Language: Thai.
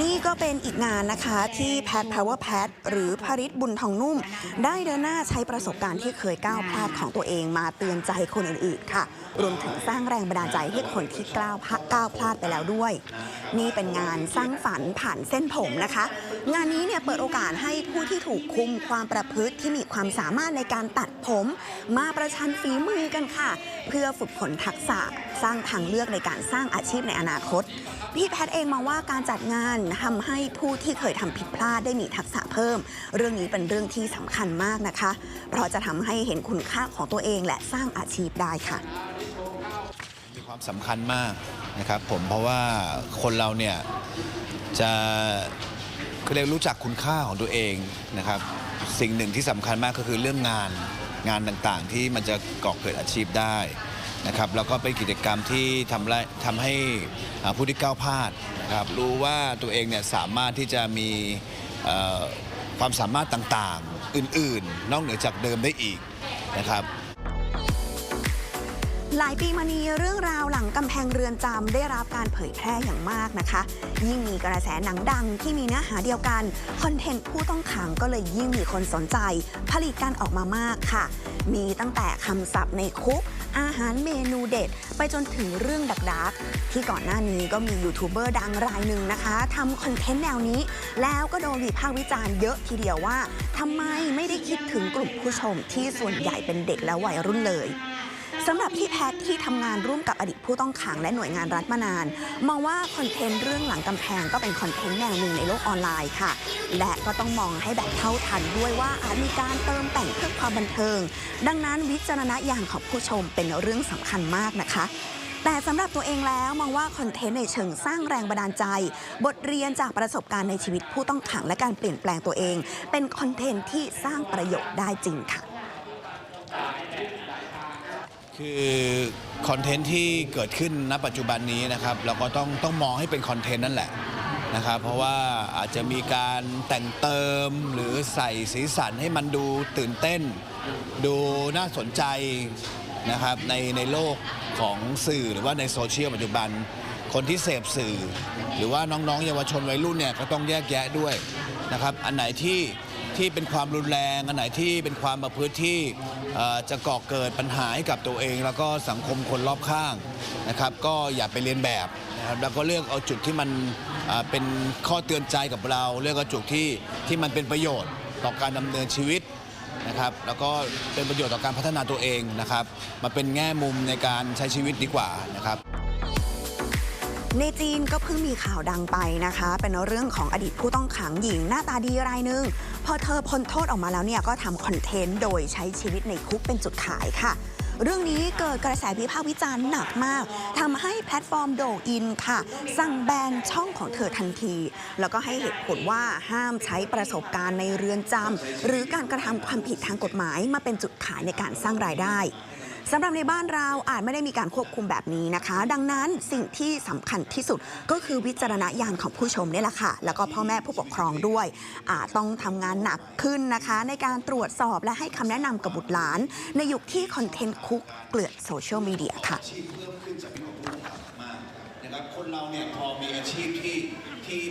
นี่ก็เป็นอีกงานนะคะที่แพท Power Pat หรือภริศบุญทองนุ่ม ได้เดินหน้าใช้ประสบการณ์ที่เคยก้าวพลาดของตัวเองมาเตือนใจคนอื่นๆ ค่ะ รวมถึงสร้างแรงบันดาลใจให้คนที่ก้าวพลาดก้าวพลาดไปแล้วด้วย นี่เป็นงานสร้างฝันผ่านเส้นผมนะคะ งานนี้เนี่ยเปิดโอกาสให้ผู้ที่ถูกคุมความประพฤติที่มีความสามารถในการตัดผม มาประชันฝีมือกันค่ะ เพื่อฝึกฝนทักษะ สร้างทางเลือกในการสร้างอาชีพในอนาคต พี่แพทย์เองมองว่าการจัดงานทำให้ผู้ที่เคยทำผิดพลาดได้มีทักษะเพิ่ม เรื่องนี้เป็นเรื่องที่สำคัญมากนะคะ เพราะจะทำให้เห็นคุณค่าของตัวเองและสร้างอาชีพได้ค่ะมีความสำคัญมากนะครับผมเพราะว่าคนเราเนี่ยจะเรียกรู้จักคุณค่าของตัวเองนะครับสิ่งหนึ่งที่สำคัญมากก็คือเรื่องงานงานต่างๆ ที่มันจะก่อเกิดอาชีพได้ นะครับแล้วก็เป็นกิจกรรมที่ทำให้ทำให้ผู้ที่ก้าวพลาดนะครับรู้ว่าตัวเองเนี่ยสามารถที่จะมีความสามารถต่างๆ อื่นๆ นอกเหนือจากเดิมได้อีกนะครับ หลายปีมานี้เรื่องราวหลังกำแพงเรือนจำได้รับการเผยแพร่อย่างมากนะคะ ยิ่งมีกระแสหนังดังที่มีเนื้อหาเดียวกันคอนเทนต์ผู้ต้องขังก็เลยยิ่งมีคนสนใจ ผลิตกันออกมามากค่ะ มีตั้งแต่คำศัพท์ในคุก อาหารเมนูเด็ด ไปจนถึงเรื่องดักดักที่ก่อนหน้านี้ก็มียูทูบเบอร์ดังรายหนึ่งนะคะทำคอนเทนต์แนวนี้ แล้วก็โดนวิพากษ์วิจารณ์เยอะทีเดียวว่าทำไมไม่ได้คิดถึงกลุ่มผู้ชมที่ส่วนใหญ่เป็นเด็กและวัยรุ่นเลย สำหรับพี่แพทย์ที่ทำงานร่วมกับอดีตผู้ต้องขังและหน่วยงานรัฐมานาน มองว่าคอนเทนต์เรื่องหลังกำแพงก็เป็นคอนเทนต์แนวหนึ่งในโลกออนไลน์ค่ะ และก็ต้องมองให้แบบเท่าทันด้วยว่าอาจมีการเติมแต่งเพื่อความบันเทิง ดังนั้นวิจารณญาณของผู้ชมเป็นเรื่องสำคัญมากนะคะแต่สำหรับตัวเองแล้วมองว่าคอนเทนต์ในเชิงสร้างแรงบันดาลใจ บทเรียนจากประสบการณ์ในชีวิตผู้ต้องขังและการเปลี่ยนแปลงตัวเอง เป็นคอนเทนต์ที่สร้างประโยชน์ได้จริงค่ะ คือคอนเทนต์ที่เกิดขึ้นณปัจจุบันนี้นะครับเราก็ต้องต้องมองให้เป็นคอนเทนต์นั่นแหละนะครับเพราะว่าอาจจะมีการแต่งเติมหรือใส่สีสันให้มันดูตื่นเต้น ดูน่าสนใจนะครับในในโลกของสื่อหรือว่าในโซเชียลปัจจุบัน คนที่เสพสื่อ หรือว่าน้องๆ เยาวชนวัยรุ่นเนี่ยก็ต้องแยกแยะด้วยนะครับอันไหนที่ ที่เป็นความรุนแรงอันไหนที่เป็นความประพฤติที่จะก่อเกิดปัญหาให้กับตัวเอง แล้วก็สังคมคนรอบข้างนะครับ ก็อย่าไปเรียนแบบนะครับแล้วก็เลือกเอาจุดที่มันเป็นข้อเตือนใจกับเรา เลือกเอาจุดที่ที่มันเป็นประโยชน์ต่อการดำเนินชีวิตนะครับ แล้วก็เป็นประโยชน์ต่อการพัฒนาตัวเองนะครับ มาเป็นแง่มุมในการใช้ชีวิตดีกว่านะครับ ในจีนก็เพิ่งมีข่าวดังไปนะคะ เป็นเรื่องของอดีตผู้ต้องขังหญิงหน้าตาดีรายหนึ่งพอเธอพ้นโทษออกมาแล้วเนี่ยก็ทำคอนเทนต์โดยใช้ชีวิตในคุกเป็นจุดขายค่ะ เรื่องนี้เกิดกระแสวิพากษ์วิจารณ์หนักมากทำให้แพลตฟอร์มโด่อินค่ะ สั่งแบนช่องของเธอทันที แล้วก็ให้เหตุผลว่าห้ามใช้ประสบการณ์ในเรือนจำหรือการกระทำความผิดทางกฎหมายมาเป็นจุดขายในการสร้างรายได้ สำหรับในบ้านเราอาจไม่ได้มีการควบคุมแบบนี้นะคะ ดังนั้นสิ่งที่สำคัญที่สุดก็คือวิจารณญาณของผู้ชมนี่แหละค่ะ แล้วก็พ่อแม่ผู้ปกครองด้วยอาจต้องทำงานหนักขึ้นนะคะ ในการตรวจสอบและให้คำแนะนำกับบุตรหลาน ในยุคที่คอนเทนต์คุกเกลื่อนโซเชียลมีเดียค่ะคนเราเนี่ยพอมีอาชีพที่ที่